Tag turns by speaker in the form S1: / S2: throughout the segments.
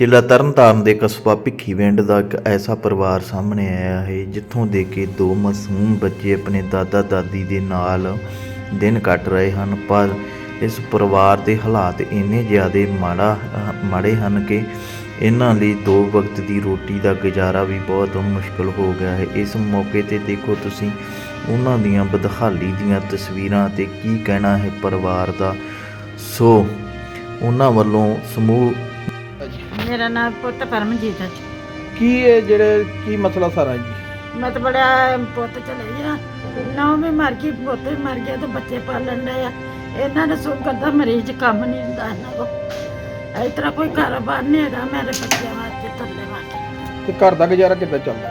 S1: ਜ਼ਿਲ੍ਹਾ ਤਰਨਤਾਰਨ ਦੇ ਕਸਬਾ ਭਿੱਖੀਵਿੰਡ ਦਾ ਇੱਕ ਐਸਾ ਪਰਿਵਾਰ ਸਾਹਮਣੇ ਆਇਆ ਹੈ, ਜਿੱਥੋਂ ਦੇ ਕੇ ਦੋ ਮਾਸੂਮ ਬੱਚੇ ਆਪਣੇ ਦਾਦਾ ਦਾਦੀ ਦੇ ਨਾਲ ਦਿਨ ਕੱਟ ਰਹੇ ਹਨ। ਪਰ ਇਸ ਪਰਿਵਾਰ ਦੇ ਹਾਲਾਤ ਇੰਨੇ ਜ਼ਿਆਦਾ ਮਾੜਾ, ਮਾੜੇ ਹਨ ਕਿ ਇਹਨਾਂ ਲਈ ਦੋ ਵਕਤ ਦੀ ਰੋਟੀ ਦਾ ਗੁਜ਼ਾਰਾ ਵੀ ਬਹੁਤ ਮੁਸ਼ਕਲ ਹੋ ਗਿਆ ਹੈ। ਇਸ ਮੌਕੇ ਤੇ ਦੇਖੋ ਤੁਸੀਂ ਉਹਨਾਂ ਦੀਆਂ ਬਦਹਾਲੀ ਦੀਆਂ ਤਸਵੀਰਾਂ ਤੇ ਕੀ ਕਹਿਣਾ ਹੈ ਪਰਿਵਾਰ ਦਾ। ਸੋ, ਉਹਨਾਂ ਵੱਲੋਂ ਸਮੂਹ
S2: ਮੇਰਾ ਨਾਮ ਪੁੱਤ ਪਰਮਜੀਤ ਹੈ
S3: ਕੀ ਇਹ ਜਿਹੜੇ ਕੀ ਮਸਲਾ ਸਾਰਾ ਜੀ?
S2: ਮੈਂ ਤਾਂ ਬੜਾ ਪੁੱਤ ਚਲੇ ਗਿਆ। ਨੌ ਵੀ ਮਰ ਗਈ ਪੁੱਤ ਵੀ ਮਰ ਗਿਆ ਤੇ ਬੱਚੇ ਪਾਲਣ ਦੇ ਆ। ਇਹਨਾਂ ਨੇ ਸ਼ੂਗਰ ਦਾ ਮਰੀਜ਼ ਕੰਮ ਨਹੀਂ ਹੁੰਦਾ ਇਹਨਾਂ ਕੋ ਇਸ ਤਰ੍ਹਾਂ ਕੋਈ ਕਾਰੋਬਾਰ ਨਹੀਂ ਹੈਗਾ ਮੇਰੇ ਬੱਚਿਆਂ ਵਾਸਤੇ ਥੱਲੇ ਵਾਸਤੇ
S3: ਤੇ ਘਰ ਦਾ ਗੁਜ਼ਾਰਾ ਕਿੱਦਾਂ ਚੱਲਦਾ?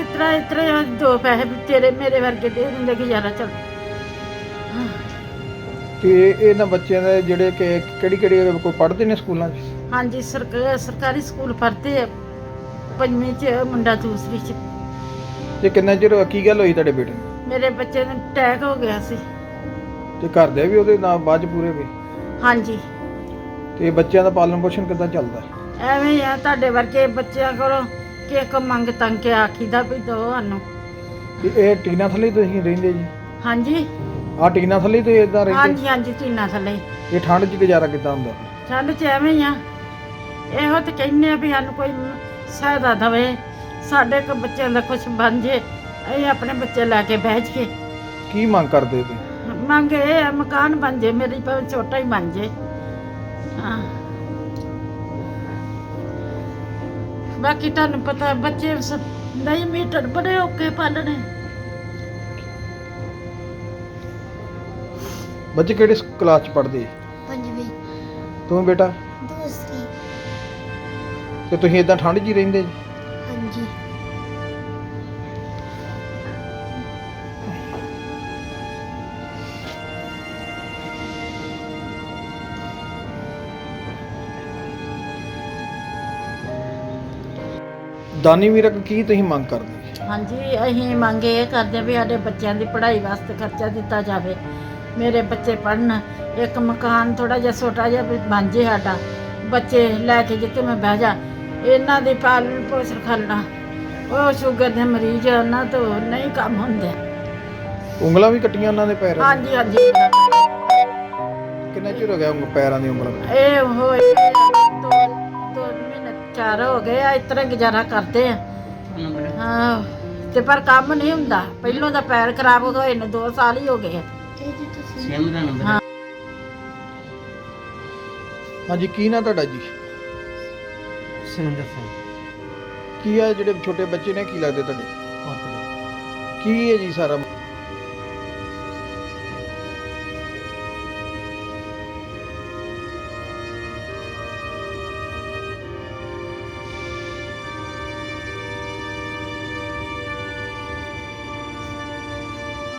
S2: ਇਸ ਤਰ੍ਹਾਂ ਦੋ ਪੈਸੇ ਵੀ ਤੇਰੇ ਮੇਰੇ ਵਰਗੇ ਦੇ ਦਿੰਦੇ ਗੁਜ਼ਾਰਾ ਚੱਲ।
S3: ਤੇ ਇਹਨਾਂ ਬੱਚਿਆਂ ਦੇ ਜਿਹੜੇ ਕਿ ਕਿਹੜੀ ਕਿਹੜੀ ਕੋਈ ਪੜ੍ਹਦੇ ਨੇ ਸਕੂਲਾਂ 'ਚ
S2: ਹਾਂਜੀ ਸਰਕਾਰ ਸਰਕਾਰੀ ਸਕੂਲ ਪੜ੍ਹਦੇ ਆ। ਪੰਜਵੀਂ ਚ ਮੁੰਡਾ ਦੂਸਰੀ ਚ।
S3: ਤੇ ਕਿੰਨਾ ਚਿਰ ਕੀ ਗੱਲ ਹੋਈ ਤੁਹਾਡੇ ਬੇਟੇ ਨੂੰ?
S2: ਮੇਰੇ ਬੱਚੇ ਨੂੰ ਅਟੈਕ ਹੋ ਗਿਆ ਸੀ।
S3: ਤੇ ਘਰ ਦੇ ਵੀ ਉਹਦੇ ਨਾਲ ਬਾਅਦ 'ਚ ਪੂਰੇ ਹੋਏ
S2: ਹਾਂਜੀ।
S3: ਤੇ ਬੱਚਿਆਂ ਦਾ ਪਾਲਣ ਪੋਸ਼ਣ ਕਿੱਦਾਂ ਚੱਲਦਾ?
S2: ਐਵੇਂ ਹੀ ਆ ਤੁਹਾਡੇ ਵਰਗੇ ਬੱਚਿਆਂ ਕੋਲੋਂ ਕਿ ਕੋ ਮੰਗ ਤੰਗ ਕੇ ਆਖੀਦਾ ਵੀ ਦੋ ਸਾਨੂੰ।
S3: ਤੇ ਇਹ ਟੀਨਾ ਥੱਲੇ ਹੀ ਤੁਸੀਂ ਰਹਿੰਦੇ ਜੀ?
S2: ਹਾਂਜੀ।
S3: ਆਹ ਟੀਨਾ ਥੱਲੇ ਹੀ ਤੁਸੀਂ ਇਦਾਂ ਰਹਿੰਦੇ?
S2: ਹਾਂਜੀ ਹਾਂਜੀ ਟੀਨਾ ਥੱਲੇ
S3: ਇਹ ਠੰਡ 'ਚ ਗੁਜ਼ਾਰਾ ਕਿੱਦਾਂ ਹੁੰਦਾ?
S2: ਠੰਡ ਚ ਐਵੇਂ ਹੀ ਆ। ਇਹੋ ਤੇ ਕਹਿੰਨੇ ਆ ਵੀ ਸਾਨੂੰ ਕੋਈ ਸਹਾਇਤਾ ਦਵੇ। ਸਾਡੇ ਕੋ ਬੱਚਿਆਂ ਦਾ ਕੁਝ ਬਣ ਜੇ ਅਸੀਂ ਆਪਣੇ ਬੱਚੇ ਲੈ ਕੇ ਬਹਿ ਜਾਈਏ।
S3: ਕੀ ਮੰਗ ਕਰਦੇ ਤੁਸੀਂ?
S2: ਮੰਗ ਇਹ ਆ ਮਕਾਨ ਬਣ ਜੇ ਮੇਰੀ ਭਾਵੇਂ ਛੋਟਾ ਹੀ ਬਣ ਜੇ। ਹਾਂ। ਬਾਕੀ ਤੁਹਾਨੂੰ ਪਤਾ ਬੱਚੇ ਸ- ਨਹੀਂ ਮੀਟਰ ਬੜੇ ਔਕੇ ਪਾਲਣੇ।
S3: ਬੱਚੇ ਕਿਹੜੇ ਕਲਾਸ 'ਚ ਪੜ੍ਹਦੇ?
S4: ਪੰਜਵੀਂ।
S3: ਤੂੰ ਬੇਟਾ? ਤੇ ਤੁਸੀਂ ਇਦਾਂ ਠੰਡ 'ਚ ਹੀ ਰਹਿੰਦੇ ਜੀ?
S4: ਹਾਂਜੀ।
S3: ਦਾਨੀ ਵੀਰਕ ਕੀ ਤੁਸੀਂ ਮੰਗ ਕਰਦੇ?
S2: ਹਾਂਜੀ ਅਸੀਂ ਮੰਗ ਇਹ ਕਰਦੇ ਹਾਂ ਵੀ ਸਾਡੇ ਬੱਚਿਆਂ ਦੀ ਪੜ੍ਹਾਈ ਵਾਸਤੇ ਖਰਚਾ ਦਿੱਤਾ ਜਾਵੇ। ਮੇਰੇ ਬੱਚੇ ਪੜ੍ਹਨ ਇੱਕ ਮਕਾਨ ਥੋੜਾ ਜਿਹਾ ਛੋਟਾ ਜਿਹਾ ਵੀ ਬਣ ਜੇ ਸਾਡਾ। ਬੱਚੇ ਲੈ ਕੇ ਜਿੱਥੇ ਮੈਂ ਬਹਿ ਜਾ ਇਹਨਾਂ ਦੀ ਪਾਲਣ ਪੋਸ਼ਣ ਕਰਨਾ ਉਹ ਸ਼ੂਗਰ ਦੇ ਮਰੀਜ਼ ਆ, ਉਹਨਾਂ ਤੋਂ ਨਹੀਂ ਕੰਮ ਹੁੰਦੇ।
S3: ਉਂਗਲਾਂ ਵੀ ਕੱਟੀਆਂ ਉਹਨਾਂ ਦੇ ਪੈਰਾਂ
S2: ਹਾਂਜੀ ਹਾਂਜੀ।
S3: ਕਿੰਨਾ ਚਿਰ ਹੋ ਗਿਆ ਉਂਗ- ਪੈਰਾਂ ਦੀ ਉਂਗਲਾਂ?
S2: ਇਹ ਹੋਏ ਦੋ ਦੋ ਮਹੀਨੇ ਚਾਰ ਹੋ ਗਏ ਆ ਇਸ ਤਰ੍ਹਾਂ ਗੁਜ਼ਾਰਾ ਕਰਦੇ ਆ। ਹਾਂ ਤੇ ਪਰ ਕੰਮ ਨਹੀਂ ਹੁੰਦਾ। ਪਹਿਲੋਂ ਦਾ ਪੈਰ ਖਰਾਬ ਹੋਏ ਨੇ 2 ਸਾਲ ਹੀ ਹੋ ਗਏ ਆ।
S4: ਇਹ ਜੀ ਤੁਸੀਂ
S3: ਹਾਂਜੀ ਕੀ ਨਾਂ ਤੁਹਾਡਾ ਜੀ?
S5: ਸੁਰਿੰਦਰ ਸਿੰਘ
S3: ਕੀ ਆ ਜਿਹੜੇ ਛੋਟੇ ਬੱਚੇ ਨੇ ਕੀ ਲੱਗਦੇ ਤੁਹਾਡੇ?
S5: ਪੁੱਤ
S3: ਕੀ ਹੈ ਜੀ ਸਾਰਾ